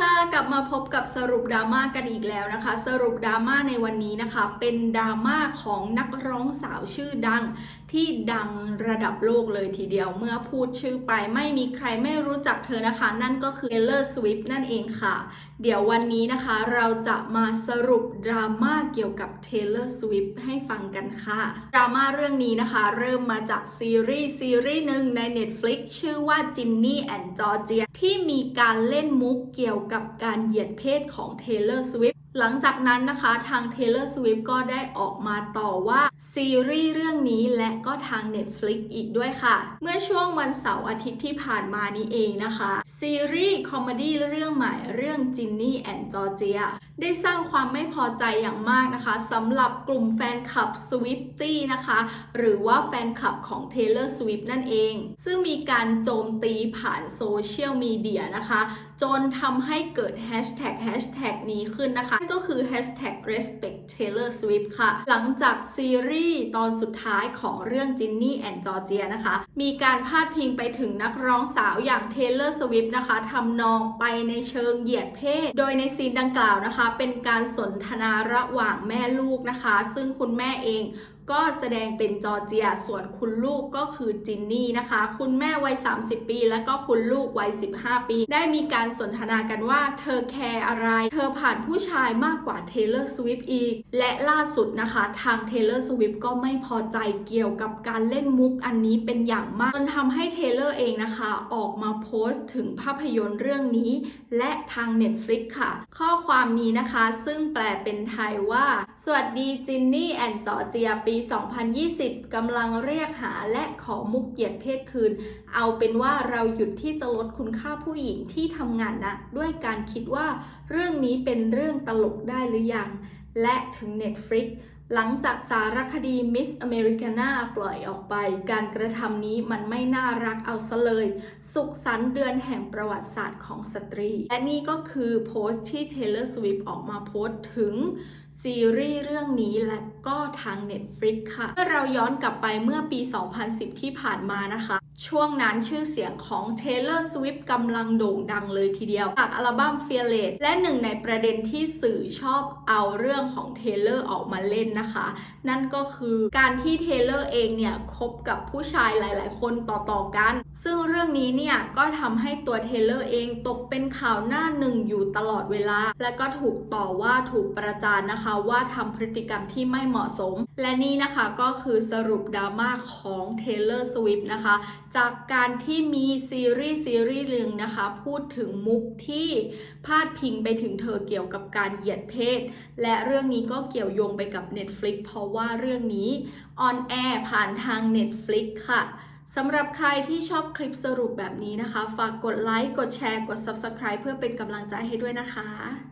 ค่ะ กลับมาพบกับสรุปดราม่ากันอีกแล้วนะคะ สรุปดราม่าในวันนี้นะคะ เป็นดราม่าของนักร้องสาวชื่อดัง ที่ดังระดับโลกเลยทีเดียวเมื่อพูดชื่อไปไม่มีใครไม่รู้จักเธอนะคะ นั่นก็คือ Taylor Swift นั่นเองค่ะ เดี๋ยววันนี้นะคะเราจะมาสรุปดราม่าเกี่ยวกับ Taylor Swift ให้ฟังกันค่ะดราม่าเรื่องนี้นะคะ เริ่มมาจากซีรีส์ซีรีส์หนึ่งใน Netflix ชื่อว่า Ginny and Georgia ที่มีการเล่นมุกเกี่ยวกับการเหยียดเพศของ Taylor Swift หลังจากนั้นนะคะทาง Taylor Swift ก็ได้ออกมาต่อว่าซีรีส์เรื่องนี้และก็ทาง Netflix อีกด้วยค่ะ เมื่อช่วงวันเสาร์อาทิตย์ที่ผ่านมานี้เองนะคะ ซีรีส์คอมเมดี้เรื่องใหม่เรื่อง Ginny and Georgia ได้สร้างความไม่พอใจอย่างมากนะคะสำหรับกลุ่มแฟนคลับ Swiftie นะคะ หรือว่าแฟนคลับของ Taylor Swift นั่นเอง ซึ่งมีการโจมตีผ่านโซเชียลมีเดียนะคะ จนทำให้เกิดแฮชแท็กแฮชแท็กนี้ขึ้นนะคะนก็คือแฮชแท็ก respect Taylor Swift ค่ะ หลังจากซีรีส์ตอนสุดท้ายของเรื่อง Ginny and Georgia นะคะ มีการพาดพิงไปถึงนักร้องสาวอย่าง Taylor Swift นะคะทำนองไปในเชิงเหยียดเพศ โดยในซีนดังกล่าวนะคะ เป็นการสนทนาระหว่างแม่ลูกนะคะ ซึ่งคุณแม่เองก็แสดงเป็นจอร์เจีย ส่วนคุณลูกก็คือจินนี่นะคะ คุณแม่วัย 30 ปี แล้วก็คุณลูกวัย 15 ปี ได้มีการสนทนากันว่า เธอแคร์อะไร เธอผ่านผู้ชายมากกว่า Taylor Swift อีก และล่าสุดนะคะทาง Taylor Swift ก็ไม่พอใจเกี่ยวกับการเล่นมุกอันนี้เป็นอย่างมากจนทำให้ Taylor เองนะคะ ออกมาโพสต์ถึงภาพยนตร์เรื่องนี้ และทาง Netflix ค่ะ ข้อความนี้นะคะซึ่งแปลเป็นไทยว่า สวัสดีจินนี่แอนจอร์เจียปี 2020กำลังเรียกหาและขอมุกเหยียดเพศคืน เอาเป็นว่าเราหยุดที่จะลดคุณค่าผู้หญิงที่ทำงานนะด้วยการคิดว่าเรื่องนี้เป็นเรื่องตลลกได้หรือยัง และถึง Netflix หลังจากสารคดี Miss Americana ปล่อยออกไป การกระทำนี้มันไม่น่ารักเอาซะเลย สุขสันต์เดือนแห่งประวัติศาสตร์ของสตรี และนี่ก็คือโพสต์ที่ Taylor Swift ออกมาโพสต์ถึงซีรีส์เรื่องนี้และก็ทาง Netflix ค่ะ เมื่อเราย้อนกลับไปเมื่อปี 2010 ที่ผ่านมานะคะ ช่วงนั้นชื่อเสียงของ Taylor Swift กำลังโด่งดังเลยทีเดียว จากอัลบั้ม Fearless และหนึ่งในประเด็นที่สื่อชอบเอาเรื่องของ Taylor ออกมาเล่นนะคะ นั่นก็คือการที่ Taylor เองเนี่ยคบกับผู้ชายหลาย ๆ คนต่อ ๆ กัน ซึ่งเรื่องนี้เนี่ยก็ทำให้ตัว Taylor เองตกเป็นข่าวหน้าหนึ่งอยู่ตลอดเวลา และก็ถูกต่อว่าถูกประจานนะคะว่าทำพฤติกรรมที่ไม่เหมาะสม และนี่นะคะก็คือสรุปดราม่าของ Taylor Swift นะคะจากการที่มีซีรีส์ซีรีส์หนึ่งนะคะ พูดถึงมุกที่พาดพิงไปถึงเธอเกี่ยวกับการเหยียดเพศ และเรื่องนี้ก็เกี่ยวโยงไปกับ Netflix เพราะว่าเรื่องนี้ออนแอร์ผ่านทาง Netflix ค่ะสำหรับใครที่ชอบคลิปสรุปแบบนี้นะคะ ฝากกดไลค์ กดแชร์ กด Subscribe เพื่อเป็นกำลังใจให้ด้วยนะคะ